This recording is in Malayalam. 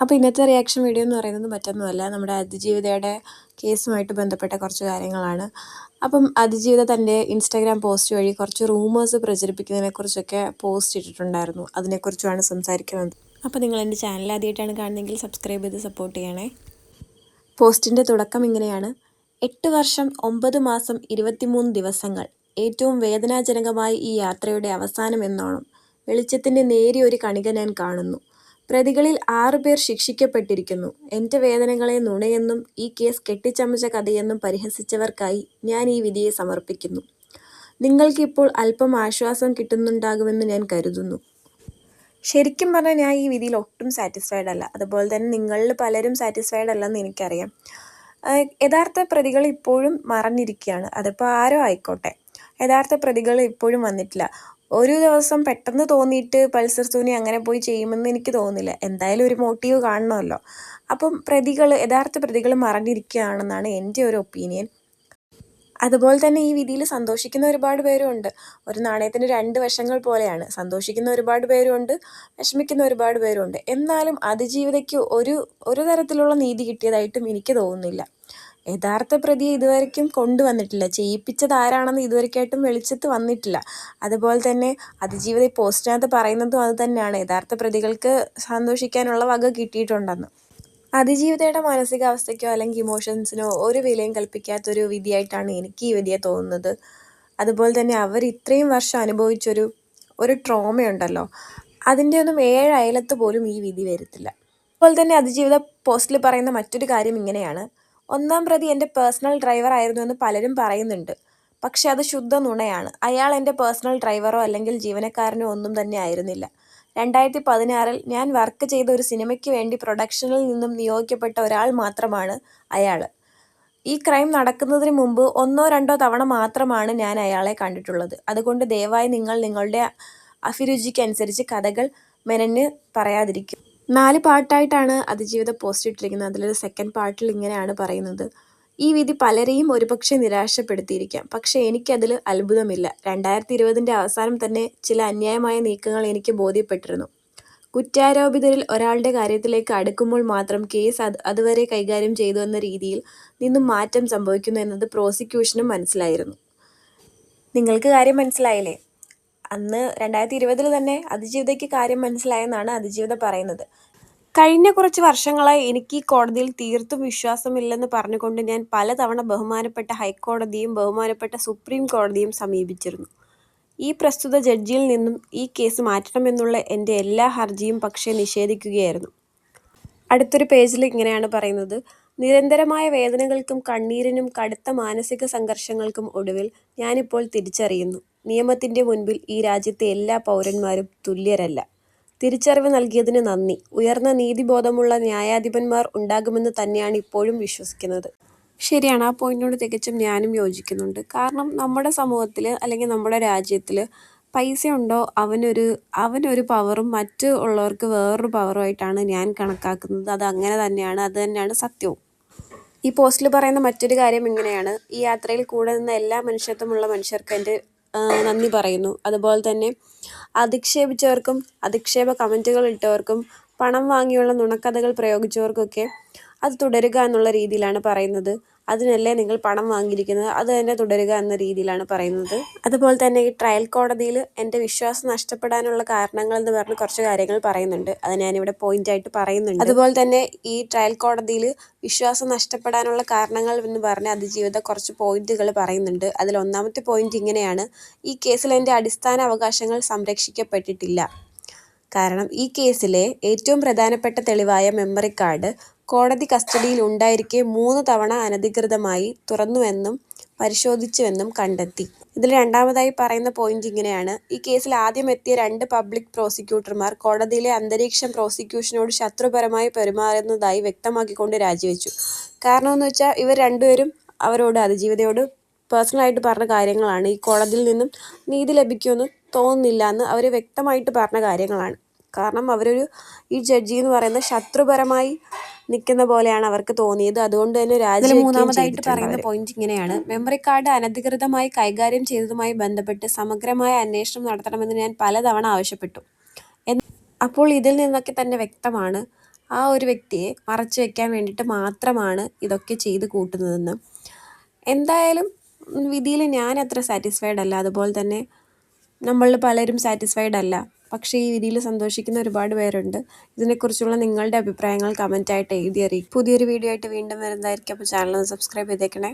അപ്പോൾ ഇന്നത്തെ റിയാക്ഷൻ വീഡിയോ എന്ന് പറയുന്നത് മറ്റൊന്നുമല്ല. നമ്മുടെ അതിജീവിതയുടെ കേസുമായിട്ട് ബന്ധപ്പെട്ട കുറച്ച് കാര്യങ്ങളാണ്. അപ്പം അതിജീവിത തന്റെ ഇൻസ്റ്റാഗ്രാം പോസ്റ്റ് വഴി കുറച്ച് റൂമേഴ്സ് പ്രചരിപ്പിക്കുന്നതിനെക്കുറിച്ചൊക്കെ പോസ്റ്റ് ഇട്ടിട്ടുണ്ടായിരുന്നു. അതിനെക്കുറിച്ചുമാണ് സംസാരിക്കുന്നത്. അപ്പോൾ നിങ്ങൾ എന്റെ ചാനൽ ആദ്യമായിട്ടാണ് കാണുന്നതെങ്കിൽ സബ്സ്ക്രൈബ് ചെയ്ത് സപ്പോർട്ട് ചെയ്യണേ. പോസ്റ്റിന്റെ തുടക്കം ഇങ്ങനെയാണ്. എട്ട് വർഷം ഒമ്പത് മാസം ഇരുപത്തിമൂന്ന് ദിവസങ്ങൾ. ഏറ്റവും വേദനാജനകമായ ഈ യാത്രയുടെ അവസാനം എന്നോണം വെളിച്ചത്തിന്റെ നേരിയൊരു കണിക ഞാൻ കാണുന്നു. പ്രതികളിൽ ആറുപേർ ശിക്ഷിക്കപ്പെട്ടിരിക്കുന്നു. എന്റെ വേദനകളെ നുണയെന്നും ഈ കേസ് കെട്ടിച്ചമച്ച കഥയെന്നും പരിഹസിച്ചവർക്കായി ഞാൻ ഈ വിധിയെ സമർപ്പിക്കുന്നു. നിങ്ങൾക്കിപ്പോൾ അല്പം ആശ്വാസം കിട്ടുന്നുണ്ടാകുമെന്ന് ഞാൻ കരുതുന്നു. ശരിക്കും പറഞ്ഞാൽ ഞാൻ ഈ വിധിയിൽ ഒട്ടും സാറ്റിസ്ഫൈഡ് അല്ല. അതുപോലെ തന്നെ നിങ്ങളിൽ പലരും സാറ്റിസ്ഫൈഡ് അല്ലെന്ന് എനിക്കറിയാം. യഥാർത്ഥ പ്രതികൾ ഇപ്പോഴും മറഞ്ഞിരിക്കുകയാണ്. അതിപ്പോൾ ആരോ ആയിക്കോട്ടെ. യഥാർത്ഥ പ്രതികൾ ഇപ്പോഴും വന്നിട്ടില്ല. ഒരു ദിവസം പെട്ടെന്ന് തോന്നിയിട്ട് പൾസർ സൂനി അങ്ങനെ പോയി ചെയ്യുമെന്ന് എനിക്ക് തോന്നുന്നില്ല. എന്തായാലും ഒരു മോട്ടീവ് കാണണമല്ലോ. അപ്പം പ്രതികൾ യഥാർത്ഥ പ്രതികൾ മറഞ്ഞിരിക്കുകയാണെന്നാണ് എന്റെ ഒരു ഒപ്പീനിയൻ അതുപോലെ തന്നെ ഈ വിധിയിൽ സന്തോഷിക്കുന്ന ഒരുപാട് പേരുമുണ്ട് ഒരു നാണയത്തിന് രണ്ട് വശങ്ങൾ പോലെയാണ്. സന്തോഷിക്കുന്ന ഒരുപാട് പേരുമുണ്ട് വിഷമിക്കുന്ന ഒരുപാട് പേരുമുണ്ട് എന്നാലും അതിജീവിതയ്ക്ക് ഒരു ഒരു തരത്തിലുള്ള നീതി കിട്ടിയതായിട്ടും എനിക്ക് തോന്നുന്നില്ല. യഥാർത്ഥ പ്രതിയെ ഇതുവരയ്ക്കും കൊണ്ടുവന്നിട്ടില്ല. ചെയ്യിപ്പിച്ചത് ആരാണെന്ന് ഇതുവരെയ്ക്കായിട്ടും വെളിച്ചത്ത് വന്നിട്ടില്ല. അതുപോലെ തന്നെ അതിജീവിത പോസ്റ്റിനകത്ത് പറയുന്നതും അത് തന്നെയാണ്. യഥാർത്ഥ പ്രതികൾക്ക് സന്തോഷിക്കാനുള്ള വക കിട്ടിയിട്ടുണ്ടെന്ന്. അതിജീവിതയുടെ മാനസികാവസ്ഥയ്ക്കോ അല്ലെങ്കിൽ ഇമോഷൻസിനോ ഒരു വിലയും കൽപ്പിക്കാത്തൊരു വിധിയായിട്ടാണ് എനിക്ക് ഈ വിധിയെ തോന്നുന്നത്. അതുപോലെ തന്നെ അവർ ഇത്രയും വർഷം അനുഭവിച്ചൊരു ഒരു ട്രോമയുണ്ടല്ലോ. അതിന്റെ ഒന്നും ഏഴ് അയലത്ത് പോലും ഈ വിധി വരത്തില്ല. അതുപോലെ തന്നെ അതിജീവിത പോസ്റ്റിൽ പറയുന്ന മറ്റൊരു കാര്യം ഇങ്ങനെയാണ്. ഒന്നാം പ്രതി എന്റെ പേഴ്സണൽ ഡ്രൈവർ ആയിരുന്നു എന്ന് പലരും പറയുന്നുണ്ട്. പക്ഷെ അത് ശുദ്ധ നുണയാണ്. അയാൾ എന്റെ പേഴ്സണൽ ഡ്രൈവറോ അല്ലെങ്കിൽ ജീവനക്കാരനോ ഒന്നും തന്നെ ആയിരുന്നില്ല. രണ്ടായിരത്തി പതിനാറിൽ ഞാൻ വർക്ക് ചെയ്ത ഒരു സിനിമയ്ക്ക് വേണ്ടി പ്രൊഡക്ഷനിൽ നിന്നും നിയോഗിക്കപ്പെട്ട ഒരാൾ മാത്രമാണ് അയാൾ. ഈ ക്രൈം നടക്കുന്നതിന് മുമ്പ് ഒന്നോ രണ്ടോ തവണ മാത്രമാണ് ഞാൻ അയാളെ കണ്ടിട്ടുള്ളത്. അതുകൊണ്ട് ദയവായി നിങ്ങൾ നിങ്ങളുടെ അഭിരുചിക്കനുസരിച്ച് കഥകൾ മെനഞ്ഞ് പറയാതിരിക്കും. നാല് പാർട്ടായിട്ടാണ് അതിജീവിത പോസ്റ്റ് ഇട്ടിരിക്കുന്നത്. അതിലൊരു സെക്കൻഡ് പാർട്ടിൽ ഇങ്ങനെയാണ് പറയുന്നത്. ഈ വിധി പലരെയും ഒരുപക്ഷെ നിരാശപ്പെടുത്തിയിരിക്കാം. പക്ഷേ എനിക്കതിൽ അത്ഭുതമില്ല. രണ്ടായിരത്തി ഇരുപതിന്റെ അവസാനം തന്നെ ചില അന്യായമായ നീക്കങ്ങൾ എനിക്ക് ബോധ്യപ്പെട്ടിരുന്നു. കുറ്റാരോപിതരിൽ ഒരാളുടെ കാര്യത്തിലേക്ക് അടുക്കുമ്പോൾ മാത്രം കേസ് അത് അതുവരെ കൈകാര്യം ചെയ്തു എന്ന രീതിയിൽ നിന്നും മാറ്റം സംഭവിക്കുന്നു എന്നത് പ്രോസിക്യൂഷനും മനസ്സിലായിരുന്നു. നിങ്ങൾക്ക് കാര്യം മനസ്സിലായില്ലേ? അന്ന് രണ്ടായിരത്തി ഇരുപതിൽ തന്നെ അതിജീവിതയ്ക്ക് കാര്യം മനസ്സിലായെന്നാണ് അതിജീവിത പറയുന്നത്. കഴിഞ്ഞ കുറച്ച് വർഷങ്ങളായി എനിക്ക് ഈ കോടതിയിൽ തീർത്തും വിശ്വാസമില്ലെന്ന് പറഞ്ഞുകൊണ്ട് ഞാൻ പലതവണ ബഹുമാനപ്പെട്ട ഹൈക്കോടതിയും ബഹുമാനപ്പെട്ട സുപ്രീം കോടതിയും സമീപിച്ചിരുന്നു. ഈ പ്രസ്തുത ജഡ്ജിയിൽ നിന്നും ഈ കേസ് മാറ്റണമെന്നുള്ള എന്റെ എല്ലാ ഹർജിയും പക്ഷേ നിഷേധിക്കുകയായിരുന്നു. അടുത്തൊരു പേജിൽ ഇങ്ങനെയാണ് പറയുന്നത്. നിരന്തരമായ വേദനകൾക്കും കണ്ണീരിനും കടുത്ത മാനസിക സംഘർഷങ്ങൾക്കും ഒടുവിൽ ഞാനിപ്പോൾ തിരിച്ചറിയുന്നു. നിയമത്തിന്റെ മുൻപിൽ ഈ രാജ്യത്തെ എല്ലാ പൗരന്മാരും തുല്യരല്ല. തിരിച്ചറിവ് നൽകിയതിന് നന്ദി. ഉയർന്ന നീതിബോധമുള്ള ന്യായാധിപന്മാർ ഉണ്ടാകുമെന്ന് തന്നെയാണ് ഇപ്പോഴും വിശ്വസിക്കുന്നത്. ശരിയാണ് ആ പോയിന്റിനോട് തികച്ചും ഞാനും യോജിക്കുന്നുണ്ട്. കാരണം നമ്മുടെ സമൂഹത്തിൽ അല്ലെങ്കിൽ നമ്മുടെ രാജ്യത്തിൽ പൈസ ഉണ്ടോ അവനൊരു അവനൊരു പവറും മറ്റ് ഉള്ളവർക്ക് വേറൊരു പവറുമായിട്ടാണ് ഞാൻ കണക്കാക്കുന്നത്. അത് അങ്ങനെ തന്നെയാണ് അത് തന്നെയാണ് സത്യവും. ഈ പോസ്റ്റിൽ പറയുന്ന മറ്റൊരു കാര്യം ഇങ്ങനെയാണ്. ഈ യാത്രയിൽ കൂടെ നിന്ന എല്ലാ മനുഷ്യത്വമുള്ള മനുഷ്യർക്ക് എന്റെ നന്ദി പറയുന്നു. അതുപോലെ തന്നെ അധിക്ഷേപിച്ചവർക്കും അധിക്ഷേപ കമന്റുകൾ ഇട്ടവർക്കും പണം വാങ്ങിയുള്ള നുണക്കഥകൾ പ്രയോഗിച്ചവർക്കൊക്കെ അത് തുടരുക എന്നുള്ള രീതിയിലാണ് പറയുന്നത്. അതിനല്ലേ നിങ്ങൾ പണം വാങ്ങിയിരിക്കുന്നത്? അത് തന്നെ തുടരുക എന്ന രീതിയിലാണ് പറയുന്നത്. അതുപോലെ തന്നെ ഈ ട്രയൽ കോടതിയിൽ എന്റെ വിശ്വാസം നഷ്ടപ്പെടാനുള്ള കാരണങ്ങൾ എന്ന് പറഞ്ഞ് കുറച്ച് കാര്യങ്ങൾ പറയുന്നുണ്ട്. അത് ഞാനിവിടെ പോയിന്റ് ആയിട്ട് പറയുന്നുണ്ട്. അതുപോലെ തന്നെ ഈ ട്രയൽ കോടതിയിൽ വിശ്വാസം നഷ്ടപ്പെടാനുള്ള കാരണങ്ങൾ എന്ന് പറഞ്ഞ് അതിജീവിത കുറച്ച് പോയിന്റുകൾ പറയുന്നുണ്ട്. അതിൽ ഒന്നാമത്തെ പോയിന്റ് ഇങ്ങനെയാണ്. ഈ കേസിൽ എന്റെ അടിസ്ഥാന അവകാശങ്ങൾ സംരക്ഷിക്കപ്പെട്ടിട്ടില്ല. കാരണം ഈ കേസിലെ ഏറ്റവും പ്രധാനപ്പെട്ട തെളിവായ മെമ്മറി കാർഡ് കോടതി കസ്റ്റഡിയിൽ ഉണ്ടായിരിക്കെ മൂന്ന് തവണ അനധികൃതമായി തുറന്നുവെന്നും പരിശോധിച്ചുവെന്നും കണ്ടെത്തി. ഇതിൽ രണ്ടാമതായി പറയുന്ന പോയിന്റ് ഇങ്ങനെയാണ്. ഈ കേസിൽ ആദ്യം എത്തിയ രണ്ട് പബ്ലിക് പ്രോസിക്യൂട്ടർമാർ കോടതിയിലെ അന്തരീക്ഷം പ്രോസിക്യൂഷനോട് ശത്രുപരമായി പെരുമാറുന്നതായി വ്യക്തമാക്കിക്കൊണ്ട് രാജിവെച്ചു. കാരണം എന്ന് വെച്ചാൽ ഇവർ രണ്ടുപേരും അവരോട് അതിജീവിതയോട് പേഴ്സണലായിട്ട് പറഞ്ഞ കാര്യങ്ങളാണ്. ഈ കോടതിയിൽ നിന്നും നീതി ലഭിക്കുമെന്ന് തോന്നുന്നില്ല എന്ന് അവർ വ്യക്തമായിട്ട് പറഞ്ഞ കാര്യങ്ങളാണ്. കാരണം അവരൊരു ഈ ജഡ്ജി എന്ന് പറയുന്ന ശത്രുപരമായി നിൽക്കുന്ന പോലെയാണ് അവർക്ക് തോന്നിയത്. അതുകൊണ്ട് തന്നെ രാജ്യം മൂന്നാമതായിട്ട് പറയുന്ന പോയിന്റ് ഇങ്ങനെയാണ്. മെമ്മറി കാർഡ് അനധികൃതമായി കൈകാര്യം ചെയ്തതുമായി ബന്ധപ്പെട്ട് സമഗ്രമായ അന്വേഷണം നടത്തണമെന്ന് ഞാൻ പലതവണ ആവശ്യപ്പെട്ടു. അപ്പോൾ ഇതിൽ നിന്നൊക്കെ തന്നെ വ്യക്തമാണ് ആ ഒരു വ്യക്തിയെ മറച്ചു വെക്കാൻ വേണ്ടിയിട്ട് മാത്രമാണ് ഇതൊക്കെ ചെയ്ത് കൂട്ടുന്നതെന്ന്. എന്തായാലും വിധിയിൽ ഞാൻ അത്ര സാറ്റിസ്ഫൈഡ് അല്ല. അതുപോലെ തന്നെ നമ്മളിൽ പലരും സാറ്റിസ്ഫൈഡ് അല്ല. പക്ഷേ ഈ വിധിയിൽ സന്തോഷിക്കുന്ന ഒരുപാട് പേരുണ്ട്. ഇതിനെക്കുറിച്ചുള്ള നിങ്ങളുടെ അഭിപ്രായങ്ങൾ കമന്റായിട്ട് എഴുതി അറിയിക്കും. പുതിയൊരു വീഡിയോ ആയിട്ട് വീണ്ടും വരുന്നതായിരിക്കും. അപ്പോൾ ചാനൽ സബ്സ്ക്രൈബ് ചെയ്തേക്കണേ.